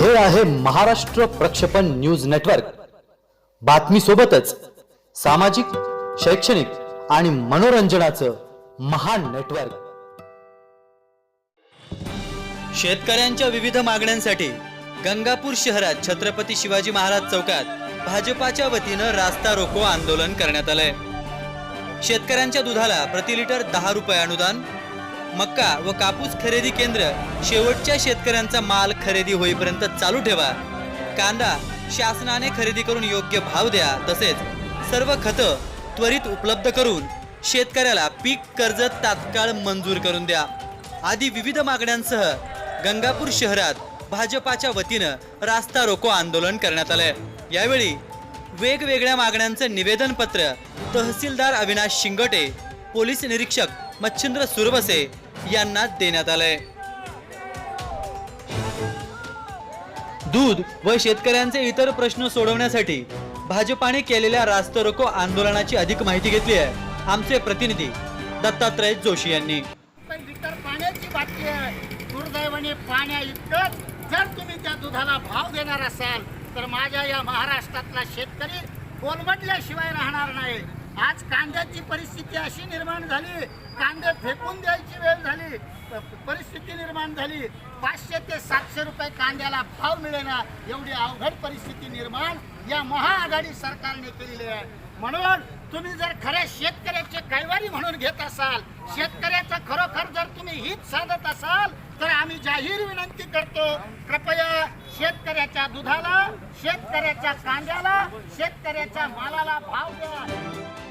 हे आहे महाराष्ट्र प्रक्षेपण न्यूज नेटवर्क. बातमी सोबतच सामाजिक शैक्षणिक आणि मनोरंजनाचं महान नेटवर्क. शेतकऱ्यांच्या विविध मागण्यांसाठी गंगापूर शहरात छत्रपती शिवाजी महाराज चौकात भाजपाच्या वतीनं रास्ता रोको आंदोलन करण्यात आलंय. शेतकऱ्यांच्या दुधाला प्रति लिटर दहा रुपये अनुदान मक्का व कापूस खरेदी केंद्र शेवटच्या शेतकऱ्यांचा माल खरेदी होईपर्यंत चालू ठेवा. कांदा शासनाने खरेदी करून योग्य भाव द्या तसेच सर्व खतं त्वरित उपलब्ध करून शेतकऱ्याला पीक कर्ज तात्काळ मंजूर करून द्या. आदी विविध मागण्यांसह गंगापूर शहरात भाजपाच्या वतीनं रास्ता रोको आंदोलन करण्यात आलंय. यावेळी वेगवेगळ्या मागण्यांचं निवेदन पत्र तहसीलदार अविनाश शिंगटे पोलीस निरीक्षक मच्छिंद्र सुरवसे यांना देण्यात आलंय. दूध व शेतकऱ्यांचे इतर प्रश्न सोडवण्यासाठी भाजपाने केलेल्या रास्त रोको आंदोलनाची अधिक माहिती घेतली आहे. आमचे प्रतिनिधी दत्तात्रय जोशी यांनी. लिटर पाण्याची बाटली आहे. दुर्दैवाने पाण्या इतकंच. जर तुम्ही त्या दुधाला भाव देणार असाल तर माझ्या या महाराष्ट्रातला शेतकरी कोलमटल्याशिवाय राहणार नाही. आज कांद्याची परिस्थिती अशी निर्माण झाली. कांदे फेकून द्या वेळ परिस्थिती निर्माण झाली. पाचशे ते सातशे रुपये कांद्याला भाव मिळेना एवढी अवघड परिस्थिती निर्माण या महाआघाडी सरकारने केलेली आहे. म्हणून तुम्ही जर खऱ्या शेतकऱ्याचे कैवारी म्हणून घेत असाल शेतकऱ्याचं खरोखर जर तुम्ही हित साधत असाल तर आम्ही जाहीर विनंती करतो कृपया शेतकऱ्याच्या दुधाला शेतकऱ्याच्या कांद्याला शेतकऱ्याच्या मालाला भाव द्या.